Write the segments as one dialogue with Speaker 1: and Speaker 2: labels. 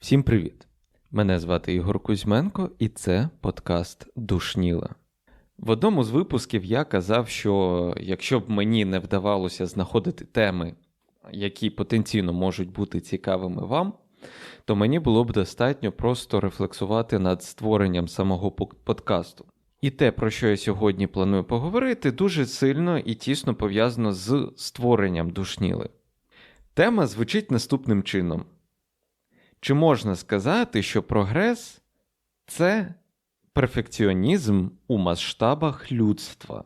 Speaker 1: Всім привіт! Мене звати Ігор Кузьменко, і це подкаст Душніла. В одному з випусків я казав, що якщо б мені не вдавалося знаходити теми, які потенційно можуть бути цікавими вам, то мені було б достатньо просто рефлексувати над створенням самого подкасту. І те, про що я сьогодні планую поговорити, дуже сильно і тісно пов'язано з створенням душніли. Тема звучить наступним чином: чи можна сказати, що прогрес це перфекціонізм у масштабах людства?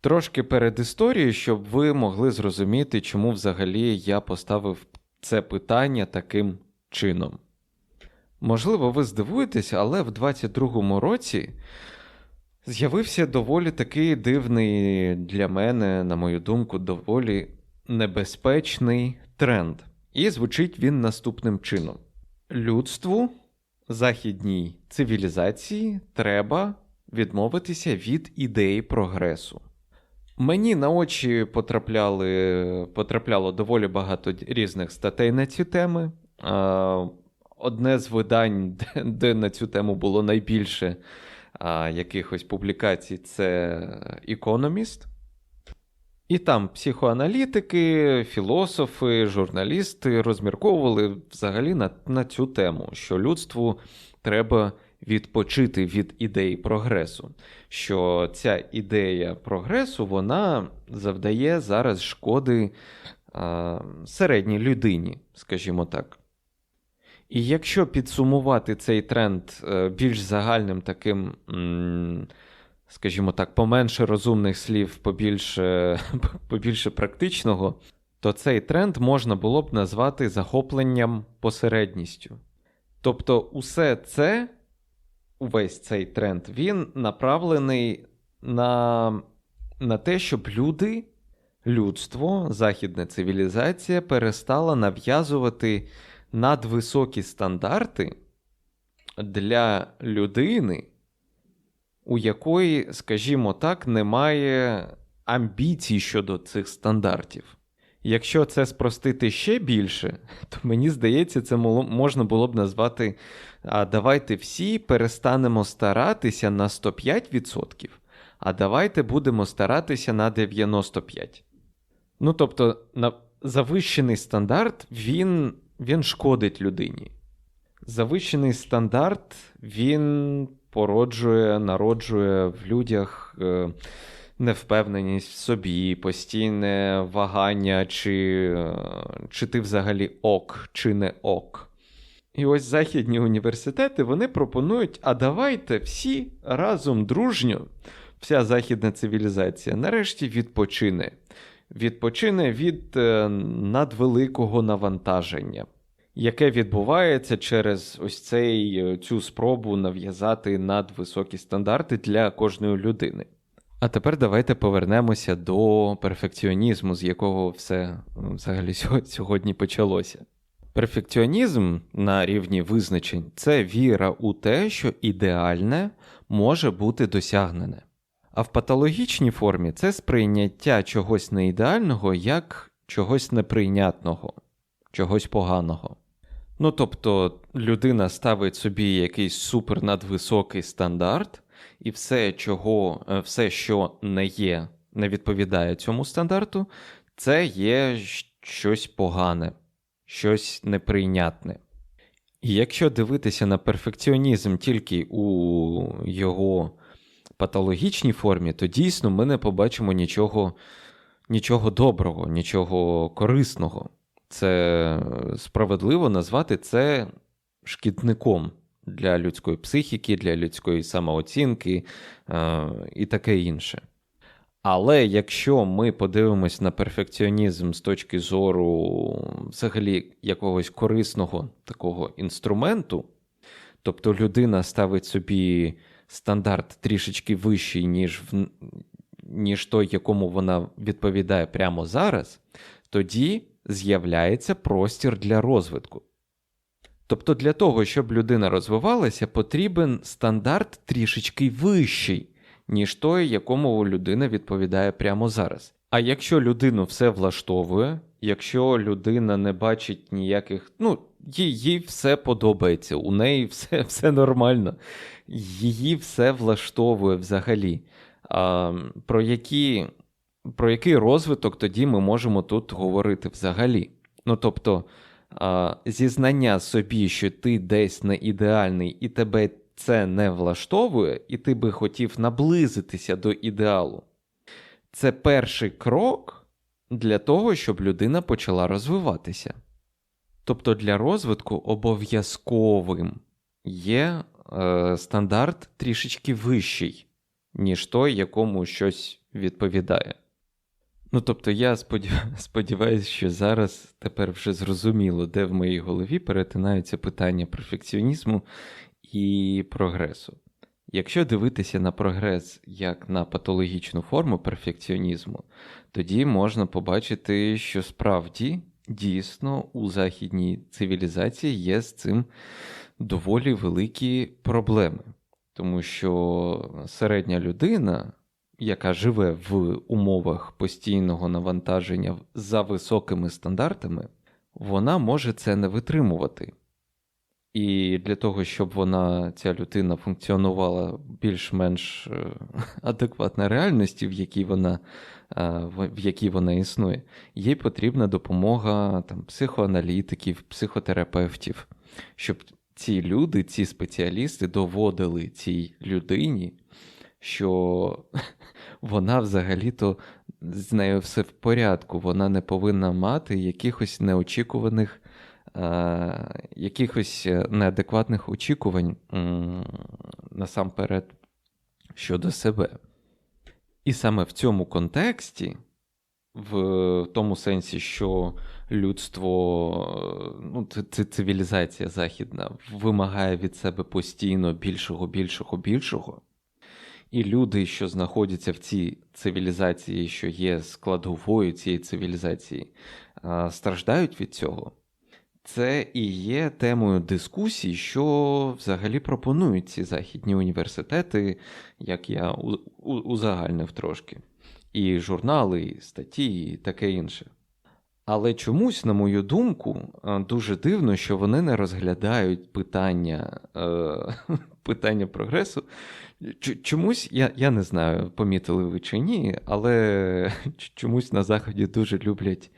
Speaker 1: Трошки перед історією, щоб ви могли зрозуміти, чому взагалі я поставив це питання таким чином. Можливо, ви здивуєтеся, але в 22-му році з'явився доволі такий дивний для мене, на мою думку, доволі небезпечний тренд. І звучить він наступним чином: людству, західній цивілізації треба відмовитися від ідеї прогресу. Мені на очі потрапляли, потрапляло доволі багато різних статей на ці теми. Одне з видань, де, де на цю тему було найбільше а, якихось публікацій, це Economist. І там психоаналітики, філософи, журналісти розмірковували взагалі на, на цю тему, що людству треба відпочити від ідеї прогресу. Що ця ідея прогресу вона завдає зараз шкоди а, середній людині, скажімо так. І якщо підсумувати цей тренд е, більш загальним таким, скажімо так, поменше розумних слів, побільше, побільше практичного, то цей тренд можна було б назвати захопленням посередністю. Тобто, усе це, увесь цей тренд, він направлений на, на те, щоб люди, людство, західна цивілізація перестала нав'язувати надвисокі стандарти для людини, у якої, скажімо так, немає амбіцій щодо цих стандартів. Якщо це спростити ще більше, то мені здається, це можна було б назвати: а давайте всі перестанемо старатися на 105%, а давайте будемо старатися на 95%. Ну тобто, на завищений стандарт він, він шкодить людині. Завищений стандарт він породжує, народжує в людях е, невпевненість в собі, постійне вагання, чи, е, чи ти взагалі ок, чи не ок. І ось західні університети вони пропонують: а давайте всі разом дружньо, вся західна цивілізація, нарешті відпочине. Відпочине від е, надвеликого навантаження, яке відбувається через ось цей, е, цю спробу нав'язати надвисокі стандарти для кожної людини. А тепер давайте повернемося до перфекціонізму, з якого все е, взагалі сьогодні почалося. Перфекціонізм на рівні визначень це віра у те, що ідеальне може бути досягнене. А в патологічній формі це сприйняття чогось неідеального як чогось неприйнятного, чогось поганого. Ну тобто людина ставить собі якийсь супернадвисокий стандарт, і все, чого, е, все, що не є, не відповідає цьому стандарту, це є щось погане, щось неприйнятне. І якщо дивитися на перфекціонізм тільки у його патологічній формі, то дійсно ми не побачимо нічого, нічого доброго, нічого корисного. Це справедливо назвати це шкідником для людської психіки, для людської самооцінки е, і таке інше. Але якщо ми подивимось на перфекціонізм з точки зору взагалі якогось корисного такого інструменту, тобто людина ставить собі стандарт трішечки вищий, ніж, в, ніж той, якому вона відповідає прямо зараз, тоді з'являється простір для розвитку. Тобто для того, щоб людина розвивалася, потрібен стандарт трішечки вищий, ніж той, якому людина відповідає прямо зараз. А якщо людину все влаштовує, якщо людина не бачить ніяких, ну, їй, їй все подобається, у неї все, все нормально, її все влаштовує взагалі. А, про, які, про який розвиток тоді ми можемо тут говорити взагалі? Ну, тобто, а, зізнання собі, що ти десь не ідеальний, і тебе це не влаштовує, і ти би хотів наблизитися до ідеалу. Це перший крок для того, щоб людина почала розвиватися. Тобто для розвитку обов'язковим є е, стандарт трішечки вищий, ніж той, якому щось відповідає. Ну, тобто, я сподіваюся, що зараз тепер вже зрозуміло, де в моїй голові перетинаються питання перфекціонізму і прогресу. Якщо дивитися на прогрес як на патологічну форму перфекціонізму, тоді можна побачити, що справді дійсно у західній цивілізації є з цим доволі великі проблеми. Тому що середня людина, яка живе в умовах постійного навантаження за високими стандартами, вона може це не витримувати. І для того, щоб вона, ця людина, функціонувала більш-менш е, адекватно реальності, в якій вона е, в якій вона існує, їй потрібна допомога там, психоаналітиків, психотерапевтів, щоб ці люди, ці спеціалісти доводили цій людині, що вона взагалі-то з нею все в порядку, вона не повинна мати якихось неочікуваних. Е, якихось е, неадекватних очікувань насамперед щодо себе. І саме в цьому контексті, в тому сенсі, що людство, ну, це цивілізація західна, вимагає від себе постійно більшого, більшого, більшого. І люди, що знаходяться в цій цивілізації, що є складовою цієї цивілізації, страждають від цього. Це і є темою дискусій, що взагалі пропонують ці західні університети, як я узагальнив трошки, і журнали, і статті, і таке інше. Але чомусь, на мою думку, е, дуже дивно, що вони не розглядають питання е, питання прогресу. Чомусь, я я не знаю, помітили ви чи ні, але чомусь на Заході дуже люблять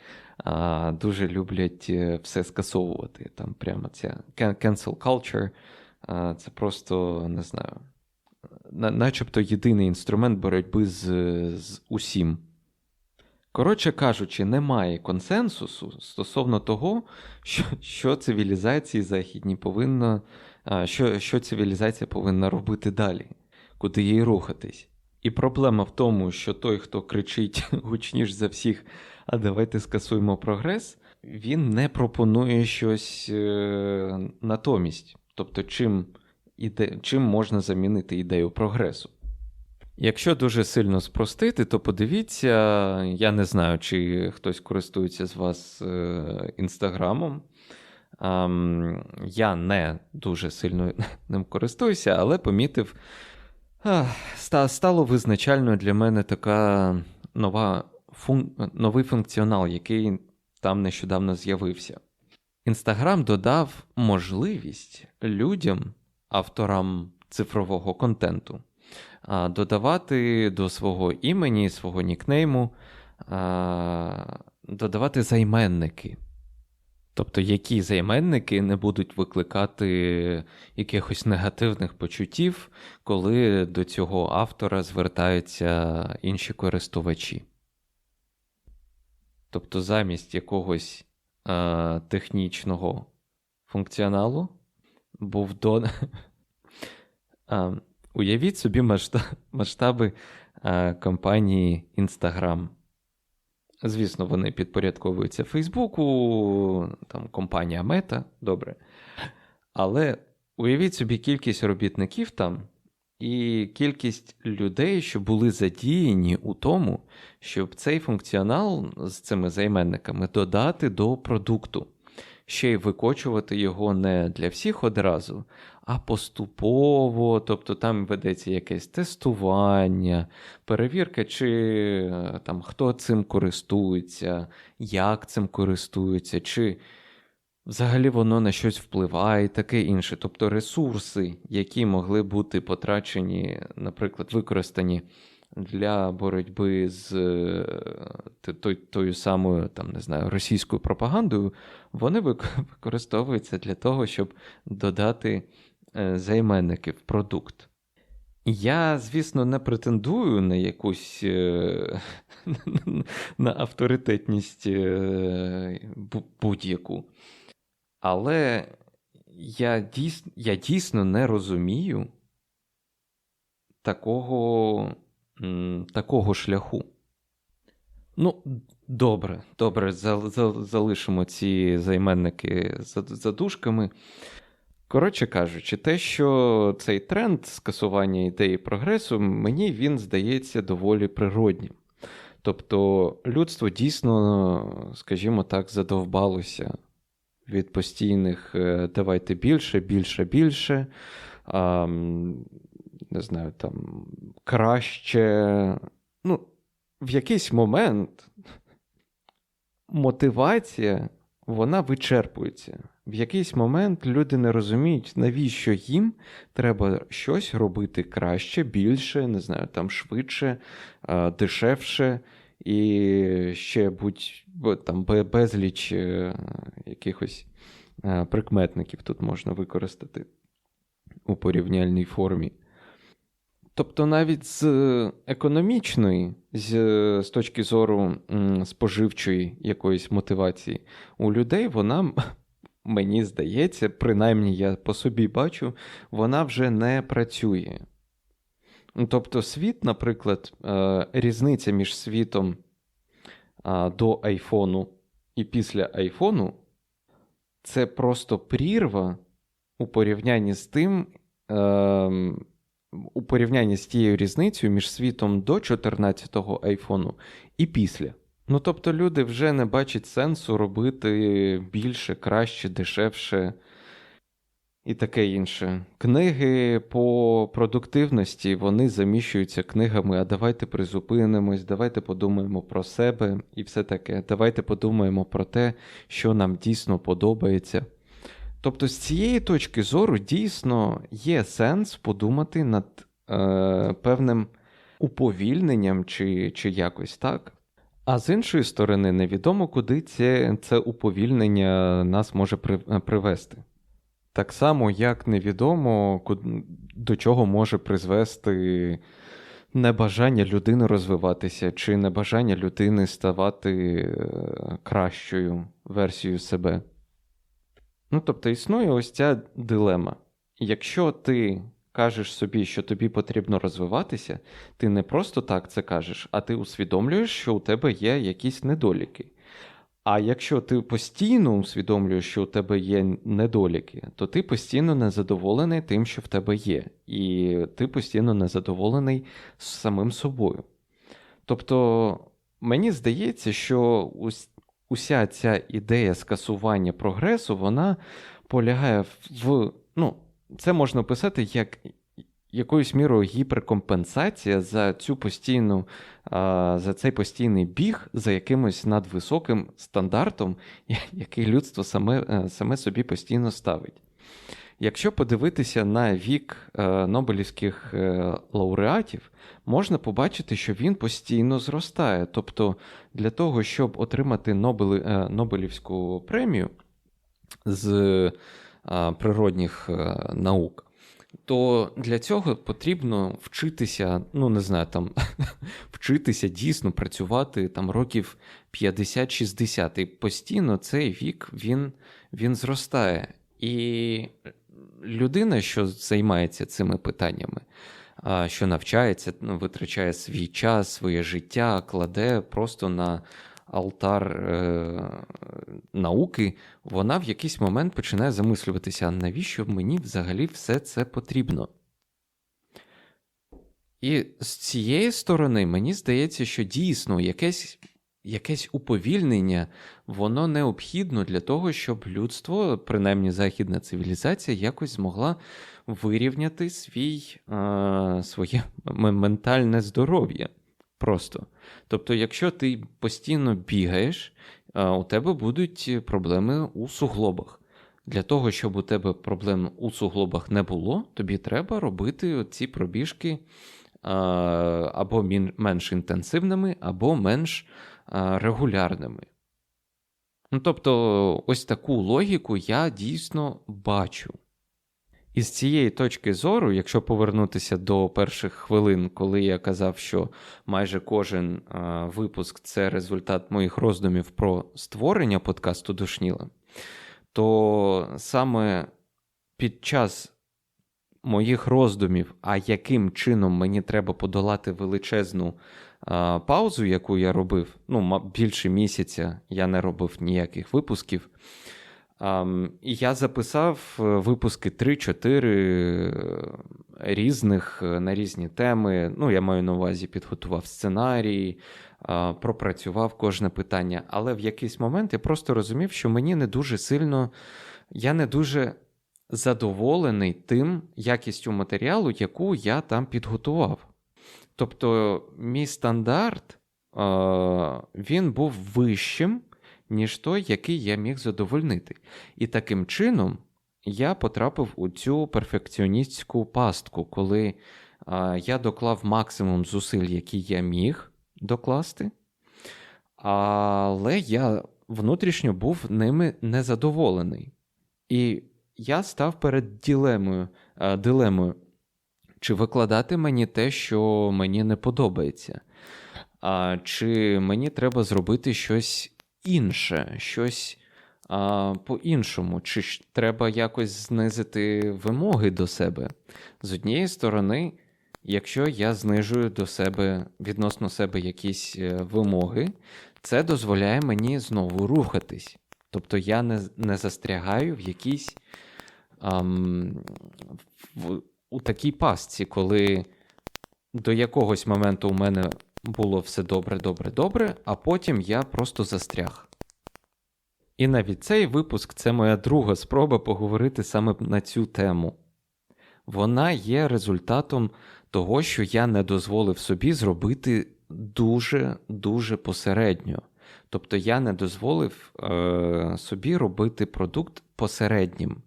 Speaker 1: а, дуже люблять е, все скасовувати. Там прямо ця cancel culture, а, це просто не знаю, начебто єдиний інструмент боротьби з, з усім. Коротше кажучи, немає консенсусу стосовно того, що що цивілізації західні повинна, що що цивілізація повинна робити далі, куди їй рухатись. І проблема в тому, що той, хто кричить гучніш за всіх, а давайте скасуємо прогрес, він не пропонує щось е, натомість. Тобто, чим, іде, чим можна замінити ідею прогресу. Якщо дуже сильно спростити, то подивіться, я не знаю, чи хтось користується з вас е, інстаграмом. Я не дуже сильно ним користуюся, але помітив, стало визначальною для мене така нова фун... новий функціонал, який там нещодавно з'явився. Інстаграм додав можливість людям, авторам цифрового контенту, додавати до свого імені, свого нікнейму, додавати займенники. Тобто, які займенники не будуть викликати якихось негативних почуттів, коли до цього автора звертаються інші користувачі. Тобто, замість якогось е, технічного функціоналу був до. уявіть собі масштаби е, компанії Instagram. Звісно, вони підпорядковуються Фейсбуку, там компанія Мета, добре. Але уявіть собі кількість робітників там і кількість людей, що були задіяні у тому, щоб цей функціонал з цими займенниками додати до продукту, ще й викочувати його не для всіх одразу, а поступово, тобто там ведеться якесь тестування, перевірка, чи е, там хто цим користується, як цим користується, чи взагалі воно на щось впливає і таке інше. Тобто ресурси, які могли бути потрачені, наприклад, використані для боротьби з е, той, тою самою там, не знаю, російською пропагандою, вони використовуються для того, щоб додати е, займенники в продукт. Я, звісно, не претендую на якусь е, на авторитетність е, будь-яку. Але я дійсно, я дійсно не розумію такого, такого шляху. Ну, добре, добре, зал- зал- залишимо ці займенники за, за дужками. Коротше кажучи, те, що цей тренд скасування ідеї прогресу, мені він здається доволі природнім. Тобто людство дійсно, скажімо так, задовбалося від постійних е, давайте більше, більше, більше. А, не знаю, там краще. Ну, в якийсь момент мотивація вона вичерпується. В якийсь момент люди не розуміють, навіщо їм треба щось робити краще, більше, не знаю, там швидше, дешевше і ще будь там безліч е, якихось е, прикметників тут можна використати у порівняльній формі. Тобто, навіть з економічної, з, з точки зору споживчої якоїсь мотивації, у людей вона, мені здається, принаймні я по собі бачу, вона вже не працює. Ну, Тобто, світ, наприклад, е, різниця між світом до айфону і після айфону це просто прірва у порівнянні з тим, е, у порівнянні з тією різницею між світом до 14-го айфону і після. Ну тобто люди вже не бачать сенсу робити більше, краще, дешевше і таке інше. Книги по продуктивності вони заміщуються книгами, а давайте призупинимось, давайте подумаємо про себе і все таке. Давайте подумаємо про те, що нам дійсно подобається. Тобто, з цієї точки зору дійсно є сенс подумати над е, певним уповільненням чи, чи якось так. А з іншої сторони, невідомо, куди це, це уповільнення нас може привести. Так само, як невідомо, до чого може призвести небажання людини розвиватися, чи небажання людини ставати е, кращою версією себе. Ну, тобто існує ось ця дилема. Якщо ти кажеш собі, що тобі потрібно розвиватися, ти не просто так це кажеш, а ти усвідомлюєш, що у тебе є якісь недоліки. А якщо ти постійно усвідомлюєш, що у тебе є недоліки, то ти постійно незадоволений тим, що в тебе є, і ти постійно незадоволений самим собою. Тобто, мені здається, що уся ця ідея скасування прогресу, вона полягає в. Ну, це можна писати як якоюсь мірою гіперкомпенсація за цю постійну, за цей постійний біг за якимось надвисоким стандартом, який людство саме, е, саме собі постійно ставить. Якщо подивитися на вік е, Нобелівських е, лауреатів, можна побачити, що він постійно зростає. Тобто, для того, щоб отримати Нобелівську премію з природних е, наук, то для цього потрібно вчитися, ну не знаю, там вчитися дійсно працювати там років 50-60. І постійно цей вік він, він зростає. І людина, що займається цими питаннями, що навчається, ну, витрачає свій час, своє життя, кладе просто на алтар е, науки, вона в якийсь момент починає замислюватися, навіщо мені взагалі все це потрібно? І з цієї сторони мені здається, що дійсно якесь якесь уповільнення, воно необхідно для того, щоб людство, принаймні західна цивілізація, якось змогла вирівняти свій, е, своє ментальне здоров'я. Просто. Тобто, якщо ти постійно бігаєш, е, у тебе будуть проблеми у суглобах. Для того, щоб у тебе проблем у суглобах не було, тобі треба робити ці пробіжки е, або менш інтенсивними, або менш регулярними. Ну, Тобто, ось таку логіку я дійсно бачу. І з цієї точки зору, якщо повернутися до перших хвилин, коли я казав, що майже кожен а, випуск це результат моїх роздумів про створення подкасту Душніла, то саме під час моїх роздумів, а яким чином мені треба подолати величезну паузу, яку я робив, ну, більше місяця я не робив ніяких випусків. І я записав е, випуски 3-4 е, різних е, на різні теми. Ну, я маю на увазі, підготував сценарій, пропрацював кожне питання. Але в якийсь момент я просто розумів, що мені не дуже сильно, я не дуже задоволений тим якістю матеріалу, яку я там підготував. Тобто, мій стандарт він був вищим, ніж той, який я міг задовольнити. І таким чином я потрапив у цю перфекціоністську пастку, коли я доклав максимум зусиль, які я міг докласти, але я внутрішньо був ними незадоволений. І я став перед дилемою, дилемою чи викладати мені те, що мені не подобається, а, чи мені треба зробити щось інше, щось а, по-іншому, чи ж треба якось знизити вимоги до себе. З однієї сторони, якщо я знижую до себе відносно себе якісь е, вимоги, це дозволяє мені знову рухатись. Тобто я не не застрягаю в якійсь ам, в, у такій пастці, коли до якогось моменту у мене було все добре, добре, добре, а потім я просто застряг. І навіть цей випуск це моя друга спроба поговорити саме на цю тему. Вона є результатом того, що я не дозволив собі зробити дуже-дуже посередньо. Тобто я не дозволив е, собі робити продукт посереднім.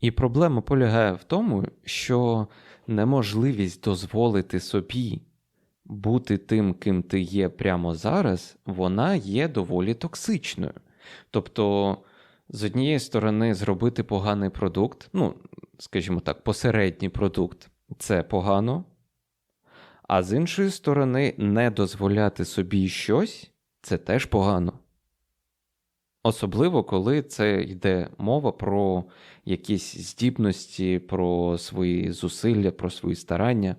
Speaker 1: І проблема полягає в тому, що неможливість дозволити собі бути тим, ким ти є прямо зараз, вона є доволі токсичною. Тобто, з однієї сторони, зробити поганий продукт, ну, скажімо так, посередній продукт це погано, а з іншої сторони, не дозволяти собі щось це теж погано. Особливо, коли це йде мова про якісь здібності, про свої зусилля, про свої старання.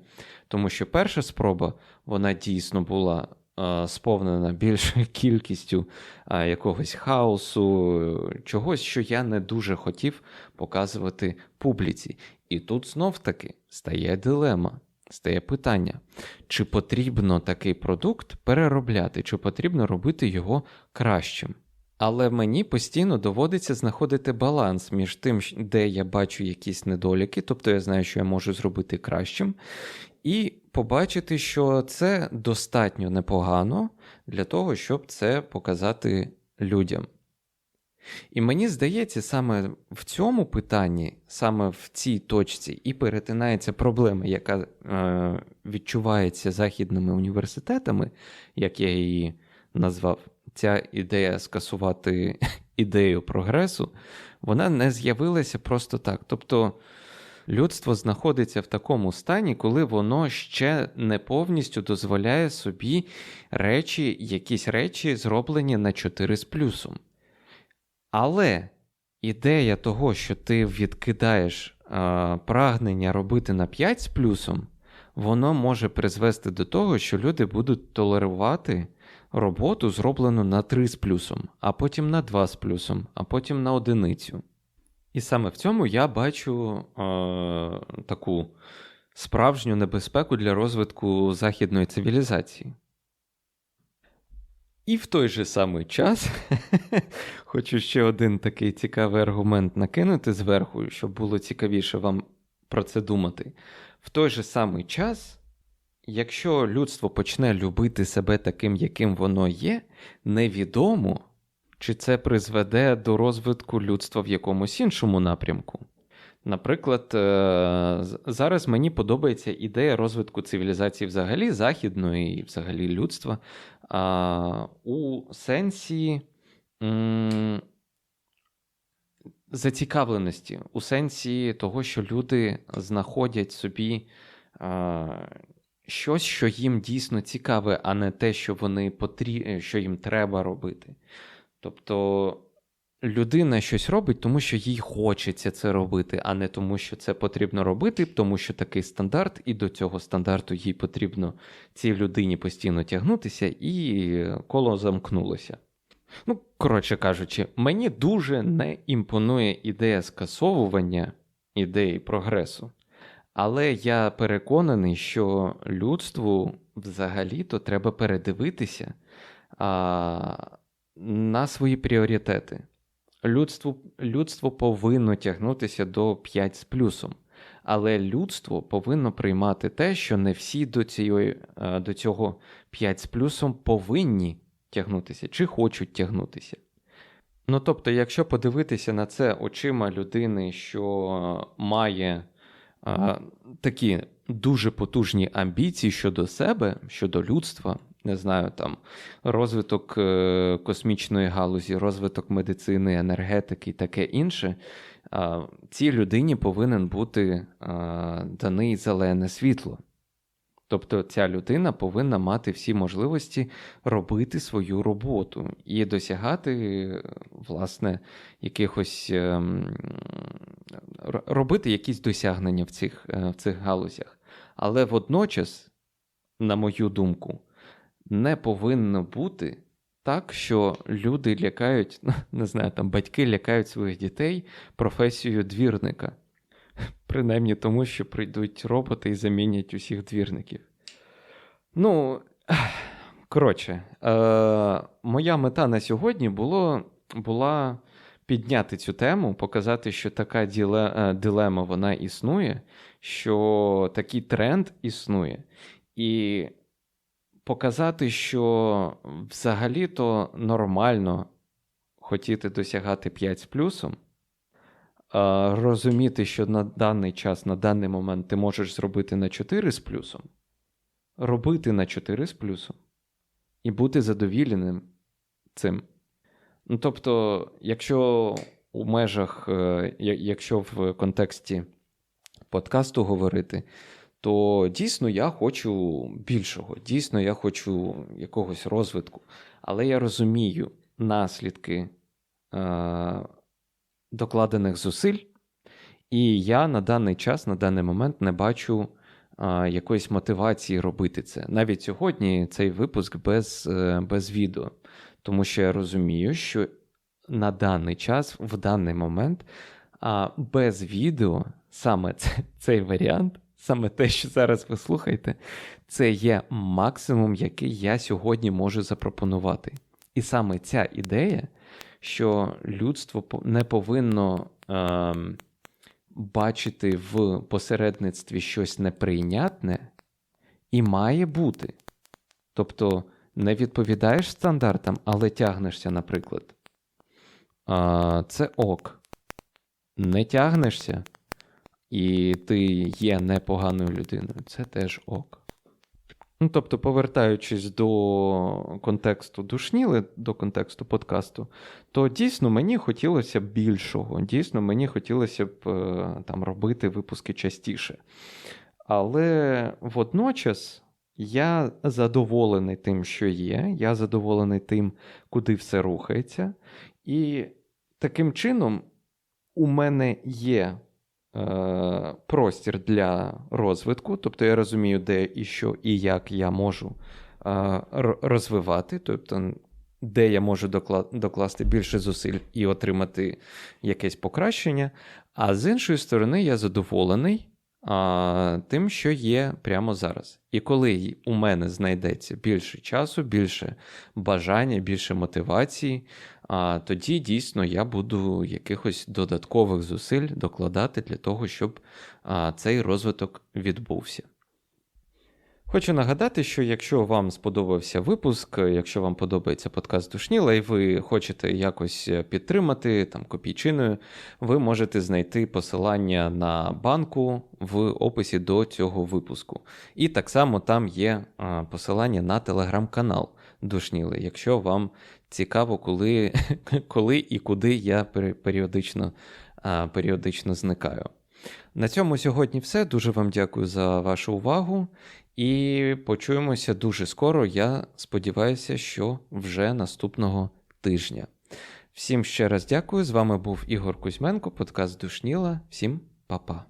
Speaker 1: Тому що перша спроба вона дійсно була е, сповнена більшою кількістю е, якогось хаосу, чогось, що я не дуже хотів показувати публіці. І тут знов таки стає дилема. Стає питання, чи потрібно такий продукт переробляти, чи потрібно робити його кращим. Але мені постійно доводиться знаходити баланс між тим, де я бачу якісь недоліки, тобто я знаю, що я можу зробити кращим, і побачити, що це достатньо непогано для того, щоб це показати людям. І мені здається, саме в цьому питанні, саме в цій точці, і перетинається проблема, яка е, відчувається західними університетами, як я її назвав ця ідея скасувати ідею прогресу, вона не з'явилася просто так. Тобто людство знаходиться в такому стані, коли воно ще не повністю дозволяє собі речі, якісь речі зроблені на 4 з плюсом. Але ідея того, що ти відкидаєш а, прагнення робити на 5 з плюсом, воно може призвести до того, що люди будуть толерувати роботу зроблену на 3 з плюсом, а потім на 2 з плюсом, а потім на одиницю. І саме в цьому я бачу е, таку справжню небезпеку для розвитку західної цивілізації. І в той же самий час хочу ще один такий цікавий аргумент накинути зверху, щоб було цікавіше вам про це думати. В той же самий час, якщо людство почне любити себе таким, яким воно є, невідомо, чи це призведе до розвитку людства в якомусь іншому напрямку. Наприклад, е, зараз мені подобається ідея розвитку цивілізації взагалі, західної і взагалі людства у сенсі зацікавленості, у сенсі того, що люди знаходять собі щось, що їм дійсно цікаве, а не те, що вони потрі... що їм треба робити. Тобто людина щось робить, тому що їй хочеться це робити, а не тому, що це потрібно робити, тому що такий стандарт, і до цього стандарту їй потрібно цій людині постійно тягнутися, і коло замкнулося. Ну, коротше кажучи, мені дуже не імпонує ідея скасовування ідеї прогресу. Але я переконаний, що людству взагалі-то треба передивитися а, на свої пріоритети. Людство людство повинно тягнутися до 5 з плюсом, але людство повинно приймати те, що не всі до цієї, е, до цього 5 з плюсом повинні тягнутися чи хочуть тягнутися. Ну тобто, якщо подивитися на це очима людини, що має а, е, такі дуже потужні амбіції щодо себе, щодо людства, не знаю, там розвиток е, космічної галузі, розвиток медицини, енергетики і таке інше, цій людині повинен бути даний зелене світло. Тобто ця людина повинна мати всі можливості робити свою роботу і досягати, власне, якихось ем, робити якісь досягнення в цих, е, в цих галузях. Але водночас, на мою думку, не повинно бути так, що люди лякають, не знаю, там батьки лякають своїх дітей професією двірника. Принаймні тому, що прийдуть роботи і замінять усіх двірників. Ну, коротше, е- моя мета на сьогодні було, була підняти цю тему, показати, що така діле, е, дилема вона існує, що такий тренд існує. І показати, що взагалі-то нормально хотіти досягати 5 з плюсом, розуміти, що на даний час, на даний момент ти можеш зробити на 4 з плюсом, робити на 4 з плюсом і бути задовіленим цим. Ну, тобто, якщо у межах, е, якщо в контексті подкасту говорити, то дійсно я хочу більшого, дійсно я хочу якогось розвитку. Але я розумію наслідки е, докладених зусиль, і я на даний час, на даний момент не бачу е, якоїсь мотивації робити це. Навіть сьогодні цей випуск без, е, без відео, тому що я розумію, що на даний час, в даний момент, без відео саме цей варіант саме те, що зараз ви слухаєте, це є максимум, який я сьогодні можу запропонувати. І саме ця ідея, що людство не повинно е, бачити в посередництві щось неприйнятне, і має бути. Тобто не відповідаєш стандартам, але тягнешся, наприклад. А, Це ок. Не тягнешся і ти є непоганою людиною, це теж ок. Ну, Тобто, повертаючись до контексту душніли, до контексту подкасту, то дійсно мені хотілося б більшого. Дійсно, мені хотілося б е, там робити випуски частіше. Але водночас я задоволений тим, що є, я задоволений тим, куди все рухається. І таким чином у мене є простір для розвитку, тобто я розумію, де і що, і як я можу е, розвивати, тобто де я можу докласти більше зусиль і отримати якесь покращення. А з іншої сторони, я задоволений а, тим, що є прямо зараз. І коли у мене знайдеться більше часу, більше бажання, більше мотивації, а, тоді дійсно я буду якихось додаткових зусиль докладати для того, щоб а, цей розвиток відбувся. Хочу нагадати, що якщо вам сподобався випуск, якщо вам подобається подкаст Душніла, і ви хочете якось підтримати там копійчиною, ви можете знайти посилання на банку в описі до цього випуску. І так само там є посилання на телеграм-канал Душніли, якщо вам цікаво, коли, коли і куди я періодично, періодично зникаю. На цьому сьогодні все. Дуже вам дякую за вашу увагу. І почуємося дуже скоро. Я сподіваюся, що вже наступного тижня. Всім ще раз дякую. З вами був Ігор Кузьменко, подкаст Душніла. Всім па-па.